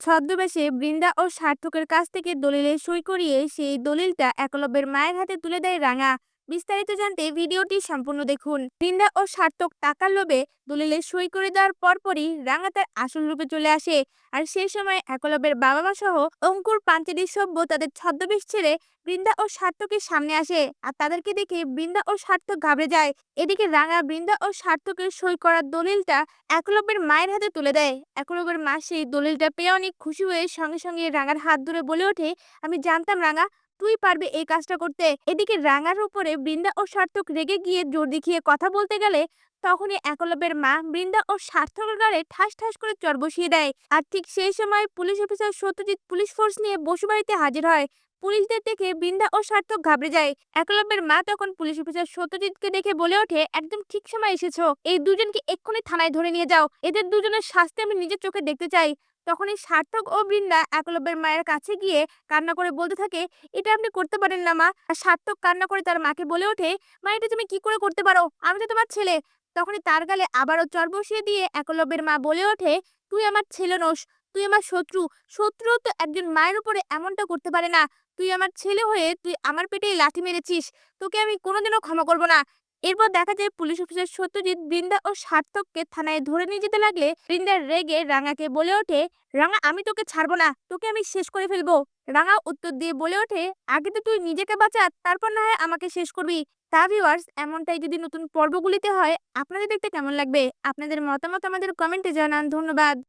ছদ্মবেশে বৃন্দা ও সার্থকের কাছ থেকে দলিলে সই করিয়ে সেই দলিলটা একলব্যের মায়ের হাতে তুলে দেয় রাঙা। বিস্তারিত জানতে ভিডিওটি সম্পূর্ণ দেখুন। বৃন্দা ও সার্থক টাকার লোভে দলিলে সই করে দেওয়ার পরপরই রাঙা তার আসল রূপে চলে আসে। আর সেই সময় একলব্যের বাবা মা সহ অঙ্কুর পাঞ্চেরি সভ্য তাদের ছদ্মবেশ ছেড়ে বৃন্দা ও সার্থকের সামনে আসে আর তাদেরকে দেখে বৃন্দা ও সার্থক ঘাবড়ে যায়। এদিকে রাঙা বৃন্দা ও সার্থকের সই করার দলিলটা একলব্যের মায়ের হাতে তুলে দেয়। একলব্যের মা সেই দলিলটা পেয়ে অনেক খুশি হয়ে সঙ্গে সঙ্গে রাঙার হাত ধরে বলে ওঠে, আমি জানতাম রাঙা তুই পারবে এই কাজটা করতে। এদিকে রাঙার উপরে বৃন্দা ও সার্থক রেগে গিয়ে জোর দেখিয়ে কথা বলতে গেলে তখনই একলব্যের মা বৃন্দা ও সার্থকের গালে ঠাস ঠাস করে চর বসিয়ে দেয়। আর ঠিক সেই সময় police officer Satyajit police force নিয়ে বসুবাড়িতে হাজির হয়। পুলিশদের দেখে বৃন্দা ও সার্থক ঘাবড়ে যায়। একলব্যের মা তখন পুলিশ অফিসার সত্যজিৎকে দেখে বলে ওঠে, একদম ঠিক সময় এসেছ। এই দুজনকে এক্ষুনি থানায় ধরে নিয়ে যাও। এদের দুজনের শাস্তি আমি নিজের চোখে দেখতে চাই। তখনই সার্থক ও বৃন্দা একলব্যের মায়ের কাছে গিয়ে কান্না করে বলতে থাকে, এটা আপনি করতে পারেন না মা। আর সার্থক কান্না করে তার মাকে বলে ওঠে, মা, এটা তুমি কি করে করতে পারো? আমি তো তোমার ছেলে। তখনই তার গালে আবারও চর বসিয়ে দিয়ে একলব্যের মা বলে ওঠে, তুই আমার ছেলে নোস, তুই আমার শত্রু। শত্রু তো একজন মায়ের উপরে এমনটা করতে পারে না। তুই আমার ছেলে হয়ে তুই আমার পেটে লাথি মেরেছিস। তোকে আমি কোনোদিনও ক্ষমা করব না। এরপর দেখা যায় পুলিশ অফিসার সত্যজিৎ বৃন্দা ও সার্থককে থানায় ধরে নিয়ে যেতে লাগলে বৃন্দা রেগে রাঙাকে বলে ওঠে, রাঙা, আমি তোকে ছাড়বো না, তোকে আমি শেষ করে ফেলব। রাঙা উত্তর দিয়ে বলে ওঠে, আগে তো তুই নিজেকে বাঁচা, তারপর না হয় আমাকে শেষ করবি। তা ভিউয়ার্স এমনটাই যদি নতুন পর্বগুলিতে হয়, আপনাদের দেখতে কেমন লাগবে? আপনাদের মতামত আমাদের কমেন্টে জানান, ধন্যবাদ।